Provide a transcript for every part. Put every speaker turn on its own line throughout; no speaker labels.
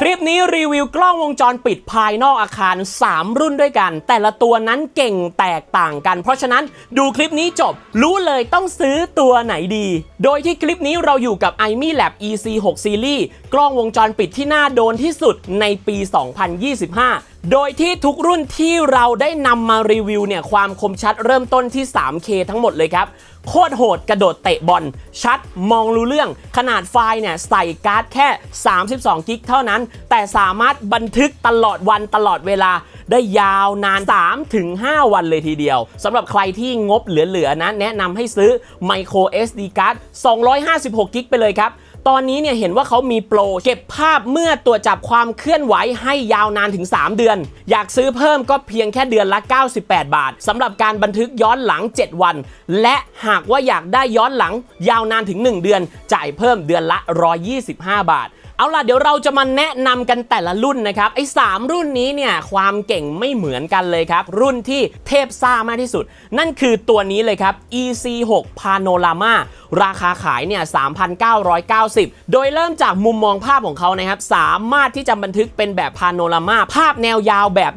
คลิปนี้รีวิวกล้องวงจรปิดภายนอกอาคาร 3 รุ่นด้วยกัน แต่ละตัวนั้นเก่งแตกต่างกัน เพราะฉะนั้นดูคลิปนี้จบ รู้เลยต้องซื้อตัวไหนดี โดยที่คลิปนี้เราอยู่กับ iMi Lab EC6 Series กล้องวงจรปิดที่น่าโดนที่สุดในปี 2025 โดยที่ทุกรุ่นที่เราได้นำมารีวิวเนี่ยความคมชัดเริ่มต้นที่ 3K ทั้งหมดเลยครับ โคตรโหดกระโดดเตะบอลชัดมองรู้เรื่อง ขนาดไฟล์เนี่ยใส่การ์ดแค่ 32 กิกเท่านั้น แต่สามารถบันทึกตลอดวันตลอดเวลาได้ยาวนาน 3-5 วันเลยทีเดียวสำหรับใครที่งบเหลือๆนะแนะนำให้ซื้อ micro SD card 256 กิกไปเลยครับ ตอนนี้เนี่ยเห็นว่าเขามีโปรเก็บภาพเมื่อตรวจจับความเคลื่อนไหวให้ยาวนานถึง 3 เดือน อยากซื้อเพิ่มก็เพียงแค่เดือนละ 98 บาทสำหรับการบันทึกย้อนหลัง 7 วัน และหากว่าอยากได้ย้อนหลังยาวนานถึง 1 เดือน จ่ายเพิ่มเดือนละ 125 บาท เอาล่ะเดี๋ยวเราจะมาแนะนำกันแต่ละรุ่นนะครับไอ้3รุ่นนี้เนี่ยความเก่งไม่เหมือนกันเลยครับ รุ่นที่เทพซ่ามากที่สุด นั่นคือตัวนี้เลยครับ EC6 Panorama ราคาขายเนี่ย 3,990 โดยเริ่มจากมุมมองภาพของเขานะครับ สามารถที่จะบันทึกเป็นแบบพาโนรามา ภาพแนวยาวแบบ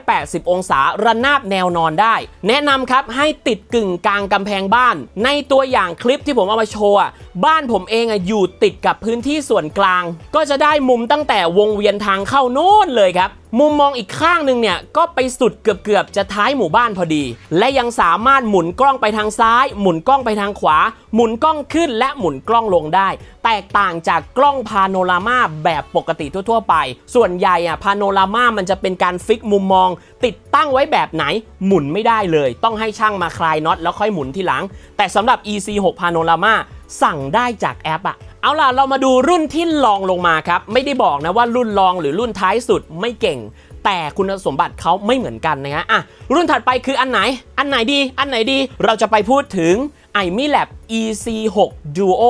180 องศา ระนาบแนวนอนได้ แนะนำครับให้ติดกึ่งกลางกำแพงบ้าน ในตัวอย่างคลิปที่ผมเอามาโชว์ บ้านผมเองอะอยู่ติดกับพื้นที่ส่วนกลางก็จะได้มุมตั้งแต่วงเวียนทางเข้าโน่นเลยครับ มุมมองอีกข้างหนึ่งเนี่ยก็ไปสุดเกือบๆจะท้ายหมู่บ้านพอดี และยังสามารถหมุนกล้องไปทางซ้าย หมุนกล้องไปทางขวา หมุนกล้องขึ้นและหมุนกล้องลงได้ แตกต่างจากกล้องพาโนรามาแบบปกติทั่วๆไป ส่วนใหญ่อะพาโนรามามันจะเป็นการฟิกมุมมอง ติดตั้งไว้แบบไหน หมุนไม่ได้เลย ต้องให้ช่างมาคลายน็อตแล้วค่อยหมุนทีหลัง แต่สำหรับ EC6 Panorama สั่งได้จากแอปอะ เอาล่ะ เรามาดูรุ่นที่ลองลงมาครับ ไม่ได้บอกนะว่ารุ่นรองหรือรุ่นท้ายสุดไม่เก่ง แต่คุณสมบัติเขาไม่เหมือนกันนะฮะอะรุ่นถัดไปคืออันไหน อันไหนดี อันไหนดี เราจะไปพูดถึง iMi Lab EC6 Duo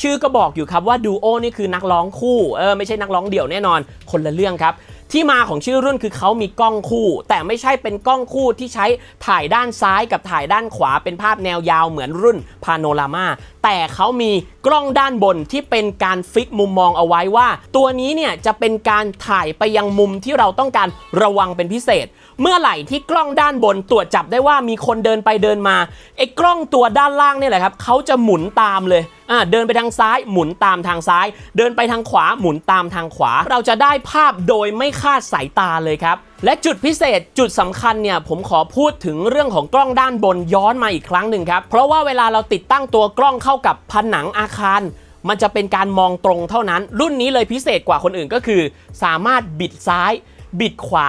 ชื่อก็บอกอยู่ครับว่า Duo นี่คือนักร้องคู่เออไม่ใช่นักร้องเดี่ยวแน่นอนคนละเรื่องครับที่มาของชื่อรุ่นคือเขามีกล้องคู่ แต่ไม่ใช่เป็นกล้องคู่ที่ใช้ถ่ายด้านซ้ายกับถ่ายด้านขวาเป็นภาพแนวยาวเหมือนรุ่นพาโนรามาแต่เขามีกล้องด้านบนที่เป็นการฟิกมุมมองเอาไว้ว่า ตัวนี้เนี่ยจะเป็นการถ่ายไปยังมุมที่เราต้องการระวังเป็นพิเศษ เมื่อไหร่ที่กล้องด้านบนตรวจจับได้ว่ามีคนเดินไปเดินมาไอ้กล้องตัวด้านล่างเนี่ยแหละครับเขาจะหมุนตามเลยอ่าเดินไปทางซ้ายหมุนตามทางซ้าย เดินไปทางขวาหมุนตามทางขวา เราจะได้ภาพโดยไม่คาดสายตาเลยครับและจุดพิเศษจุดสำคัญเนี่ยผมขอพูดถึงเรื่องของกล้องด้านบนย้อนมาอีกครั้งหนึ่งครับเพราะว่าเวลาเราติดตั้งตัวกล้องเข้ากับผนังอาคารมันจะเป็นการมองตรงเท่านั้น รุ่นนี้เลยพิเศษกว่าคนอื่นก็คือ สามารถบิดซ้าย บิดขวา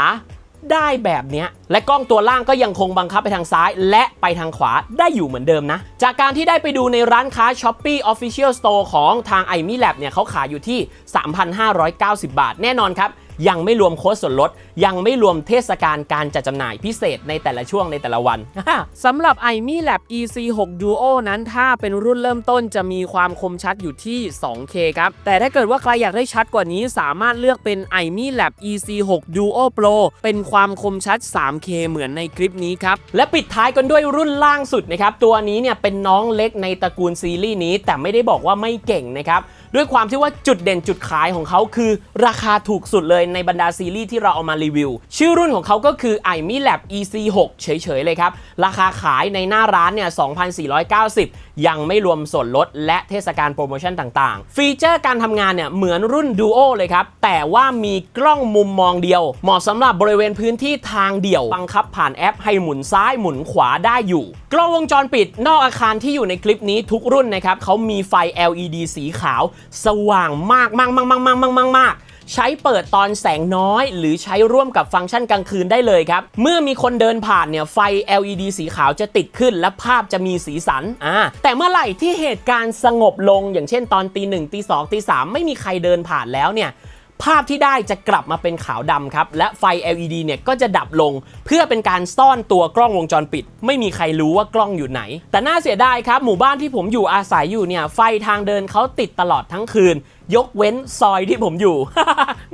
ได้แบบนี้และกล้องตัวล่างก็ยังคงบังคับไปทางซ้าย และไปทางขวาได้อยู่เหมือนเดิมนะ จากการที่ได้ไปดูในร้านค้า Shopee Official Store ของทาง iMi Lab เนี่ยเขาขายอยู่ที่ 3,590 บาท แน่นอนครับ ยังไม่รวมโค้ดส่วนลด ยังไม่รวมเทศกาลการจัดจำหน่ายพิเศษในแต่ละช่วงในแต่ละวัน สำหรับ iMi Lab EC6 Duo นั้นถ้าเป็นรุ่นเริ่มต้นจะมีความคมชัดอยู่ที่ 2K ครับ แต่ถ้าเกิดว่าใครอยากได้ชัดกว่านี้สามารถเลือกเป็น iMi Lab EC6 Duo Pro เป็นความคมชัด 3K เหมือนในคลิปนี้ครับ และปิดท้ายกันด้วยรุ่นล่างสุดนะครับ ตัวนี้เนี่ยเป็นน้องเล็กในตระกูลซีรีส์นี้ แต่ไม่ได้บอกว่าไม่เก่งนะครับด้วยความที่ว่าจุดเด่นจุดขายของเขาคือ ราคาถูกสุดเลยในบรรดาซีรีส์ที่เราเอามารีีวิว ชื่อรุ่นของเขาก็คือ iMi Lab EC6 เฉยๆ เลยครับ ราคาขายในหน้าร้านเนี่ย 2,490 ยังไม่รวมส่วนลดและเทศกาลโปรโมชั่นต่างๆ ฟีเจอร์การทำงานเนี่ยเหมือนรุ่น Duo เลยครับ แต่ว่ามีกล้องมุมมองเดียว เหมาะสำหรับบริเวณพื้นที่ทางเดียว บังคับผ่านแอปให้หมุนซ้ายหมุนขวาได้อยู่ กล้องวงจรปิดนอกอาคารที่อยู่ในคลิปนี้ทุกรุ่นนะครับเขามีไฟ LED สีขาว สว่างมากมากมากมากมากมากมาก ใช้เปิดตอนแสงน้อย หรือใช้ร่วมกับฟังก์ชันกลางคืนได้เลยครับ เมื่อมีคนเดินผ่านเนี่ยไฟ LED สีขาวจะติดขึ้น และภาพจะมีสีสันอ่าแต่เมื่อไหร่ที่เหตุการณ์สงบลง อย่างเช่นตอนตีหนึ่งตีสองตีสามไม่มีใครเดินผ่านแล้วเนี่ย ภาพที่ได้จะกลับมาเป็นขาวดำครับ และไฟ LED เนี่ยก็จะดับลง เพื่อเป็นการซ่อนตัวกล้องวงจรปิด ไม่มีใครรู้ว่ากล้องอยู่ไหน แต่น่าเสียดายครับ หมู่บ้านที่ผมอยู่อาศัยอยู่เนี่ย ไฟทางเดินเขาติดตลอดทั้งคืน ยกเว้นซอยที่ผมอยู่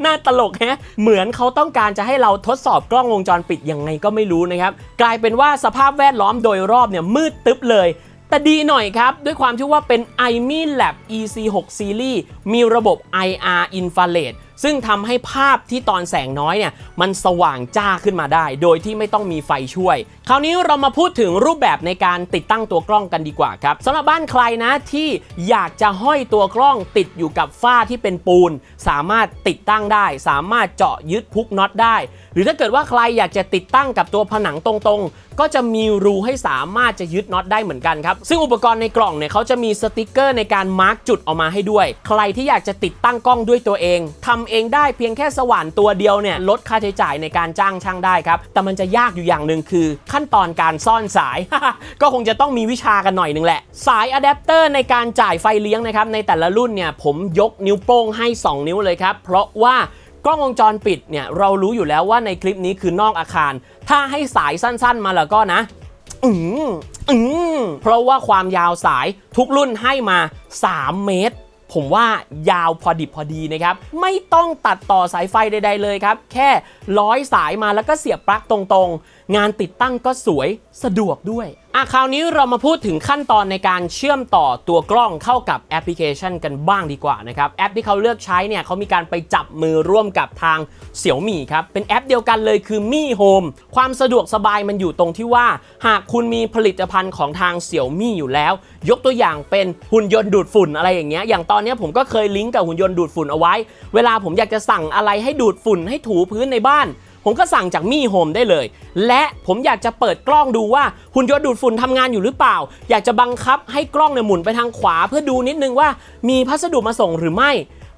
น่าตลกแฮะ เหมือนเขาต้องการจะให้เราทดสอบกล้องวงจรปิดยังไงก็ไม่รู้นะครับ กลายเป็นว่าสภาพแวดล้อมโดยรอบเนี่ยมืดตึ๊บเลยแต่ดีหน่อยครับ ด้วยความที่ว่าเป็น iMi Lab EC6 Series มีระบบ IR Infrared ซึ่งทำให้ภาพที่ตอนแสงน้อยเนี่ยมันสว่างจ้าขึ้นมาได้ โดยที่ไม่ต้องมีไฟช่วย คราวนี้เรามาพูดถึงรูปแบบในการติดตั้งตัวกล้องกันดีกว่าครับสำหรับบ้านใครนะที่อยากจะห้อยตัวกล้องติดอยู่กับฝ้าที่เป็นปูน สามารถติดตั้งได้ สามารถเจาะยึดพุกน็อตได้ หรือถ้าเกิดว่าใครอยากจะติดตั้งกับตัวผนังตรงๆ ก็จะมีรูให้สามารถจะยึดน็อตได้เหมือนกันครับซึ่งอุปกรณ์ในกล่องเนี่ยเขาจะมีสติกเกอร์ในการมาร์กจุดออกมาให้ด้วย ใครที่อยากจะติดตั้งกล้องด้วยตัวเองทำเองได้เพียงแค่สว่านตัวเดียวเนี่ยลดค่าใช้จ่ายในการจ้างช่างได้ครับแต่มันจะยากอยู่อย่างหนึ่งคือขั้นตอนการซ่อนสาย ก็คงจะต้องมีวิชากันหน่อยหนึงแหละ สายอะแดปเตอร์ในการจ่ายไฟเลี้ยงนะครับ ในแต่ละรุ่นเนี่ยผมยกนิ้วโป้งให้ 2 นิ้วเลยครับ เพราะว่ากล้องวงจรปิดเนี่ยเรารู้อยู่แล้วว่าในคลิปนี้คือนอกอาคาร ถ้าให้สายสั้นๆมาแล้วก็นะอืมอืมเพราะว่าความยาวสายทุกรุ่นให้มา 3 เมตร ผมว่ายาวพอดิบพอดีนะครับ ไม่ต้องตัดต่อสายไฟใด ๆ เลยครับ แค่ร้อยสายมาแล้วก็เสียบปลั๊กตรงๆ งานติดตั้งก็สวยสะดวกด้วยอะคราวนี้เรามาพูดถึงขั้นตอนในการเชื่อมต่อตัวกล้องเข้ากับแอปพลิเคชันกันบ้างดีกว่านะครับ แอปที่เขาเลือกใช้เนี่ยเขามีการไปจับมือร่วมกับทางเสี่ยวมี่ครับ เป็นแอปเดียวกันเลยคือมี่โฮมความสะดวกสบายมันอยู่ตรงที่ว่า หากคุณมีผลิตภัณฑ์ของทางเสี่ยวมี่อยู่แล้ว ยกตัวอย่างเป็นหุ่นยนต์ดูดฝุ่นอะไรอย่างเงี้ยอย่างตอนนี้ผมก็เคยลิงก์กับหุ่นยนต์ดูดฝุ่นเอาไว้ เวลาผมอยากจะสั่งอะไรให้ดูดฝุ่นให้ถูพื้นในบ้าน ผมก็สั่งจากมี่โฮมได้เลย และผมอยากจะเปิดกล้องดูว่าหุ่นยนต์ดูดฝุ่นทำงานอยู่หรือเปล่า อยากจะบังคับให้กล้องเนี่ยหมุนไปทางขวา เพื่อดูนิดนึงว่ามีพัสดุมาส่งหรือไม่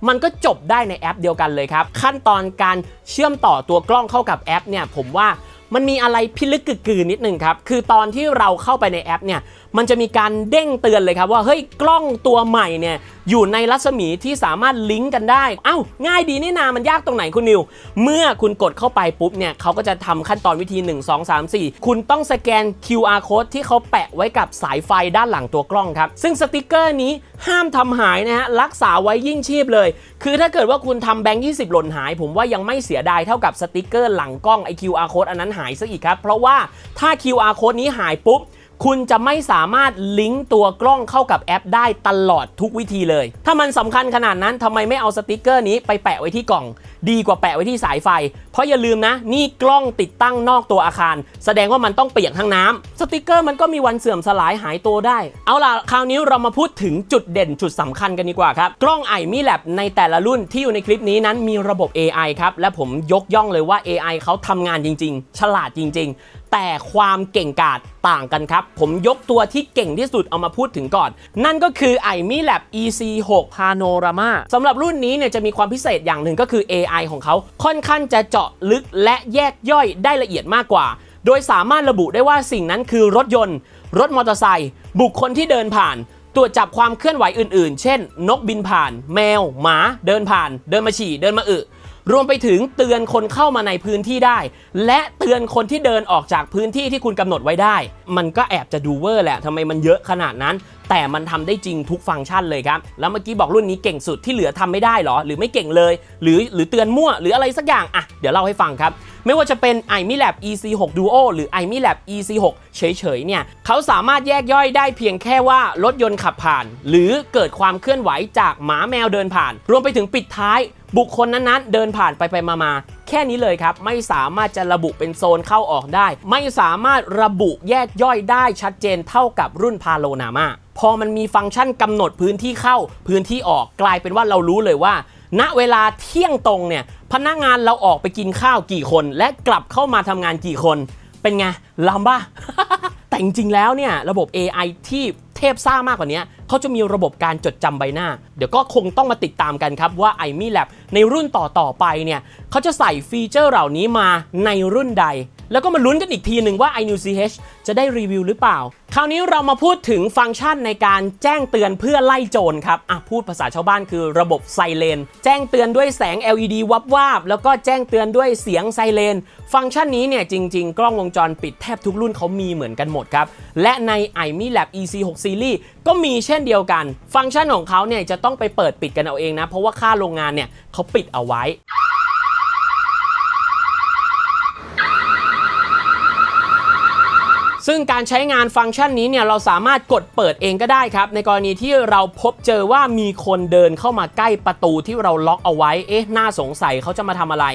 มันก็จบได้ในแอปเดียวกันเลยครับ ขั้นตอนการเชื่อมต่อตัวกล้องเข้ากับแอปเนี่ยผมว่ามันมีอะไรพิลึกกึกกือนิดนึงครับ คือตอนที่เราเข้าไปในแอปเนี่ยมันจะมีการเด้งเตือนเลยครับว่าเฮ้ยกล้องตัวใหม่เนี่ยอยู่ในรัศมีที่สามารถลิงก์กันได้ เอ้า ง่ายดีนี่นา มันยากตรงไหนคุณนิว เมื่อคุณกดเข้าไปปุ๊บเนี่ยเขาก็จะทำขั้นตอนวิธี 1 2 3 4 คุณต้องสแกน QR code ที่เขาแปะไว้กับสายไฟด้านหลังตัวกล้องครับ ซึ่งสติกเกอร์นี้ห้ามทำหายนะฮะ รักษาไว้ยิ่งชีพเลย คือถ้าเกิดว่าคุณทำแบงค์20 หล่นหาย ผมว่ายังไม่เสียดายเท่ากับสติกเกอร์หลังกล้องไอ QR code อันนั้นหายซะอีกครับ เพราะว่าถ้า QR code นี้หายปุ๊บ คุณจะไม่สามารถลิงก์ตัวกล้องเข้ากับแอปได้ตลอดทุกวิธีเลย ถ้ามันสำคัญขนาดนั้นทำไมไม่เอาสติกเกอร์นี้ไปแปะไว้ที่กล่อง ดีกว่าแปะไว้ที่สายไฟ เพราะอย่าลืมนะ นี่กล้องติดตั้งนอกตัวอาคาร แสดงว่ามันต้องเปียกทั้งน้ำสติกเกอร์มันก็มีวันเสื่อมสลายหายตัวได้ เอาล่ะ คราวนี้เรามาพูดถึงจุดเด่นจุดสำคัญกันดีกว่าครับ กล้องไอมี่แลบในแต่ละรุ่นที่อยู่ในคลิปนี้นั้นมีระบบ AI ครับและผมยกย่องเลยว่า AI เขาทำงานจริง ๆ ฉลาดจริง ๆ แต่ความเก่งกาจต่างกันครับ ผมยกตัวที่เก่งที่สุดเอามาพูดถึงก่อน นั่นก็คือ iMi Lab EC6 Panorama สำหรับรุ่นนี้เนี่ยจะมีความพิเศษอย่างหนึ่งก็คือ AI ของเขาค่อนข้างจะเจาะลึกและแยกย่อยได้ละเอียดมากกว่า โดยสามารถระบุได้ว่าสิ่งนั้นคือรถยนต์ รถมอเตอร์ไซค์บุคคลที่เดินผ่านตรวจจับความเคลื่อนไหวอื่นๆ เช่น นกบินผ่าน แมว หมา เดินผ่าน เดินมาฉี่ เดินมาอึ รวมไปถึงเตือนคนเข้ามาในพื้นที่ได้ และเตือนคนที่เดินออกจากพื้นที่ที่คุณกำหนดไว้ได้ มันก็แอบจะดูเวอร์แหละทำไมมันเยอะขนาดนั้น แต่มันทำได้จริงทุกฟังก์ชันเลยครับ แล้วเมื่อกี้บอกรุ่นนี้เก่งสุดที่เหลือทำไม่ได้หรอ หรือไม่เก่งเลย หรือหรือเตือนมั่วหรืออะไรสักอย่างอะเดี๋ยวเล่าให้ฟังครับไม่ว่าจะเป็น iMi Lab EC6 Duo หรือ iMi Lab EC6 เฉยๆ เนี่ย เขาสามารถแยกย่อยได้เพียงแค่ว่ารถยนต์ขับผ่าน หรือเกิดความเคลื่อนไหวจากหมาแมวเดินผ่าน รวมไปถึงปิดท้าย บุคคลนั้นๆ เดินผ่านไปไปมามาๆแค่นี้เลยครับ ไม่สามารถจะระบุเป็นโซนเข้าออกได้ ไม่สามารถระบุแยกย่อยได้ชัดเจนเท่ากับรุ่นพาโลนามาพอมันมีฟังก์ชันกำหนดพื้นที่เข้าพื้นที่ออกกลายเป็นว่าเรารู้เลยว่า ณเวลาเที่ยงตรงเนี่ยพนักงานเราออกไปกินข้าวกี่คน และกลับเข้ามาทำงานกี่คน เป็นไงลำบ้าแต่จริงๆแล้วเนี่ยระบบ AI ที่ เทพซ่ามากกว่านี้เขาจะมีระบบการจดจำใบหน้า เดี๋ยวก็คงต้องมาติดตามกันครับว่า iMi Lab ในรุ่นต่อๆไปเนี่ยเขาจะใส่ฟีเจอร์เหล่านี้มาในรุ่นใด แล้วก็มาลุ้นกันอีกทีหนึ่งว่า iNew CH จะได้รีวิวหรือเปล่า คราวนี้เรามาพูดถึงฟังก์ชันในการแจ้งเตือนเพื่อไล่โจรครับอะพูดภาษาชาวบ้านคือระบบไซเรนแจ้งเตือนด้วยแสง LED วับวาบแล้วก็แจ้งเตือนด้วยเสียงไซเรนฟังก์ชันนี้เนี่ยจริง ๆ กล้องวงจรปิดแทบทุกรุ่นเขามีเหมือนกันหมดครับ และใน iMi Lab EC6 Series ก็มีเช่นเดียวกัน ฟังก์ชันของเขาเนี่ยจะต้องไปเปิดปิดกันเอาเองนะ เพราะว่าค่าโรงงานเนี่ยเขาปิดเอาไว้ ซึ่งการใช้งานฟังก์ชันนี้เนี่ยเราสามารถกดเปิดเองก็ได้ครับ ในกรณีที่เราพบเจอว่ามีคนเดินเข้ามาใกล้ประตูที่เราล็อกเอาไว้ เอ๊ะ น่าสงสัยเขาจะมาทำอะไร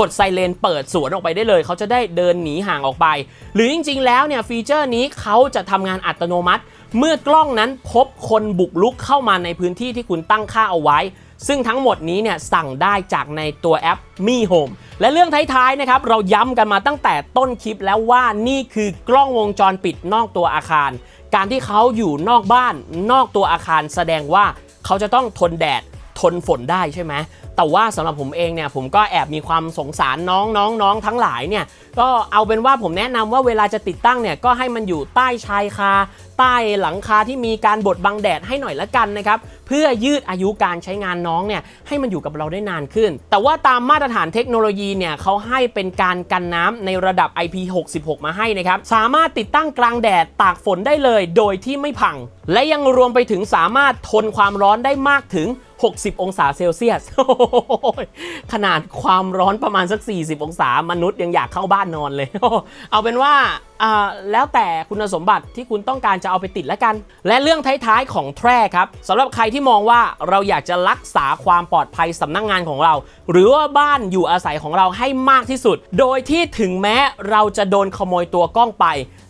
กดไซเรนเปิดสวนออกไปได้เลย เขาจะได้เดินหนีห่างออกไป หรือจริง ๆ แล้วเนี่ยฟีเจอร์นี้เขาจะทำงานอัตโนมัติ เมื่อกล้องนั้นพบคนบุกลุกเข้ามาในพื้นที่ที่คุณตั้งค่าเอาไว้ ซึ่งทั้งหมดนี้เนี่ยสั่งได้จากในตัวแอปมี Home และเรื่องท้ายๆนะครับเราย้ำกันมาตั้งแต่ต้นคลิปแล้วว่านี่คือกล้องวงจรปิดนอกตัวอาคาร การที่เขาอยู่นอกบ้านนอกตัวอาคารแสดงว่าเขาจะต้องทนแดด ทนฝนได้ใช่ไหมแต่ว่าสำหรับผมเองเนี่ยผมก็แอบมีความสงสารน้องน้องน้องทั้งหลายเนี่ยก็เอาเป็นว่าผมแนะนำว่าเวลาจะติดตั้งเนี่ยก็ให้มันอยู่ใต้ชายคา ใต้หลังคาที่มีการบดบังแดดให้หน่อยละกันนะครับเพื่อยืดอายุการใช้งานน้องเนี่ยให้มันอยู่กับเราได้นานขึ้น แต่ว่าตามมาตรฐานเทคโนโลยีเนี่ยเขาให้เป็นการกันน้ำในระดับ IP66 มาให้นะครับสามารถติดตั้งกลางแดดตากฝนได้เลย โดยที่ไม่พัง และยังรวมไปถึงสามารถทนความร้อนได้มากถึง 60 องศาเซลเซียสขนาดความร้อนประมาณสัก 40 องศามนุษย์ยังอยากเข้าบ้านนอนเลย เอาเป็นว่าอ่าแล้วแต่คุณสมบัติที่คุณต้องการจะเอาไปติดแล้วกัน และเรื่องท้ายๆของแทร่ครับสำหรับใครที่มองว่าเราอยากจะรักษาความปลอดภัยสำนักงงานของเรา หรือว่าบ้านอยู่อาศัยของเราให้มากที่สุด โดยที่ถึงแม้เราจะโดนขโมยตัวกล้องไป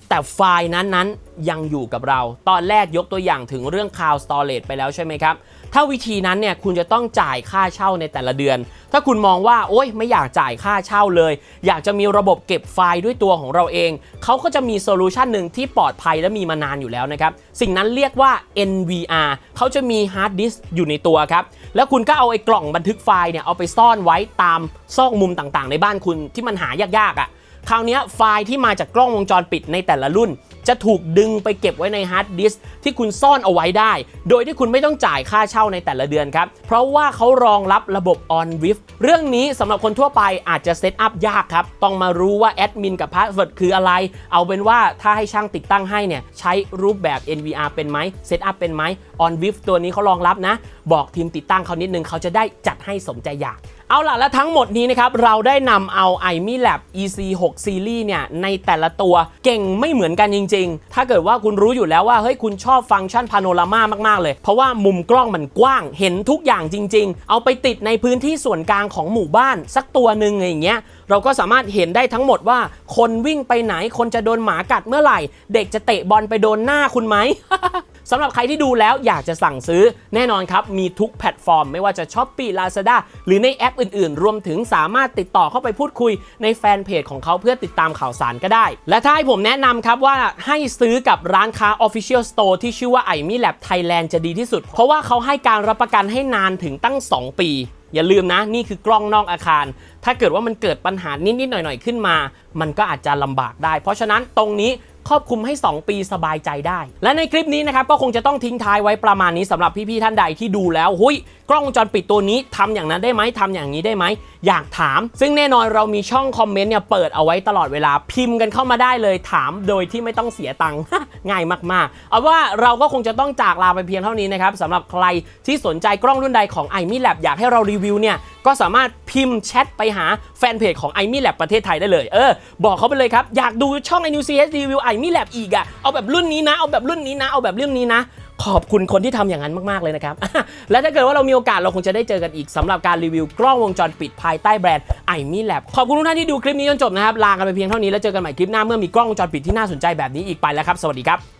แต่ไฟล์นั้นๆยังอยู่กับเรา ตอนแรกยกตัวอย่างถึงเรื่อง Cloud Storage ไปแล้วใช่ไหมครับ ถ้าวิธีนั้นเนี่ยคุณจะต้องจ่ายค่าเช่าในแต่ละเดือน ถ้าคุณมองว่าโอ๊ยไม่อยากจ่ายค่าเช่าเลย อยากจะมีระบบเก็บไฟล์ด้วยตัวของเราเอง เขาก็จะมีโซลูชันหนึ่งที่ปลอดภัยและมีมานานอยู่แล้วนะครับ สิ่งนั้นเรียกว่า NVR เขาจะมีฮาร์ดดิสก์อยู่ในตัวครับ แล้วคุณก็เอาไอ้กล่องบันทึกไฟล์เนี่ยเอาไปซ่อนไว้ตามซอกมุมต่างๆ ในบ้านคุณที่มันหายากๆอะ่ะคราวนี้ไฟล์ที่มาจากกล้องวงจรปิดในแต่ละรุ่น จะถูกดึงไปเก็บไว้ในฮาร์ดดิสที่คุณซ่อนเอาไว้ได้ โดยที่คุณไม่ต้องจ่ายค่าเช่าในแต่ละเดือนครับ เพราะว่าเขารองรับระบบ on with เรื่องนี้สำหรับคนทั่วไปอาจจะเซตอัพยากครับ ต้องมารู้ว่าแอดมินกับพาสเวิร์ดคืออะไร เอาเป็นว่าถ้าให้ช่างติดตั้งให้เนี่ยใช้รูปแบบ NVR เป็นไหมเซตอัพเป็นไหม on with ตัวนี้เขารองรับนะ บอกทีมติดตั้งเขานิดนึงเขาจะได้จัดให้สมใจอยาก เอาล่ะ และทั้งหมดนี้นะครับ เราได้นำเอา iMi Lab EC6 Series เนี่ย ในแต่ละตัวเก่งไม่เหมือนกันจริง ๆ ถ้าเกิดว่าคุณรู้อยู่แล้วว่า เฮ้ย คุณชอบฟังก์ชันพาโนรามามาก ๆ เลย เพราะว่ามุมกล้องมันกว้างเห็นทุกอย่างจริง ๆ เอาไปติดในพื้นที่ส่วนกลางของหมู่บ้าน สักตัวหนึ่งอย่างเงี้ย เราก็สามารถเห็นได้ทั้งหมดว่า คนวิ่งไปไหนคนจะโดนหมากัดเมื่อไหร่ เด็กจะเตะบอลไปโดนหน้าคุณไหมสำหรับใครที่ดูแล้วอยากจะสั่งซื้อแน่นอนครับ มีทุกแพลตฟอร์ม ไม่ว่าจะ s h อ p e e Lazada หรือในแอปอื่นๆ รวมถึงสามารถติดต่อเข้าไปพูดคุยในแฟนเพจของเขาเพื่อติดตามข่าวสารก็ได้ และถ้าให้ผมแนะนำครับว่าให้ซื้อกับร้านค้า Official Store ที่ชื่อว่า i m i Lab Thailand จะดีที่สุด เพราะว่าเขาให้การรับประกันให้นานถึงตั้ง 2 ปี อย่าลืมนะนี่คือกล้องนอกอาคาร ถ้าเกิดว่ามันเกิดปัญหานิดๆหน่อยๆขึ้นมา มันก็อาจจะลำบากได้ เพราะฉะนั้นตรงนี้ครอบคลุมให้ 2 ปีสบายใจได้ และในคลิปนี้นะครับก็คงจะต้องทิ้งท้ายไว้ประมาณนี้สำหรับพี่ ๆ ท่านใดที่ดูแล้ว หุย กล้องวงจรปิดตัวนี้ทำอย่างนั้นได้ไหมทำอย่างนี้ได้ไหมอยากถาม ซึ่งแน่นอนเรามีช่องคอมเมนต์เนี่ยเปิดเอาไว้ตลอดเวลาพิมพ์กันเข้ามาได้เลยถามโดยที่ไม่ต้องเสียตังค์ง่ายมากๆ เอาว่าเราก็คงจะต้องจากลาไปเพียงเท่านี้นะครับสำหรับใครที่สนใจกล้องรุ่นใดของ i m i Lab อยากให้เรารีวิวเนี่ยก็สามารถพิมพ์แชทไปหาแฟนเพจของ i m i Lab ประเทศไทยได้เลย เออ บอกเขาไปเลยครับ อยากดูช่อง i n u c s รีวิว i m i Lab อีกอะเอาแบบรุ่นนี้นะ เอาแบบรุ่นนี้นะ เอาแบบรุ่นนี้นะ ขอบคุณคนที่ทำอย่างนั้นมาก ๆ เลยนะครับ และถ้าเกิดว่าเรามีโอกาสเราคงจะได้เจอกันอีกสำหรับการรีวิวกล้องวงจรปิดภายใต้แบรนด์ไอมี่แล็บขอบคุณทุกท่านที่ดูคลิปนี้จนจบนะครับลากันไปเพียงเท่านี้แล้วเจอกันใหม่คลิปหน้าเมื่อมีกล้องวงจรปิดที่น่าสนใจแบบนี้อีกไปแล้วครับ สวัสดีครับ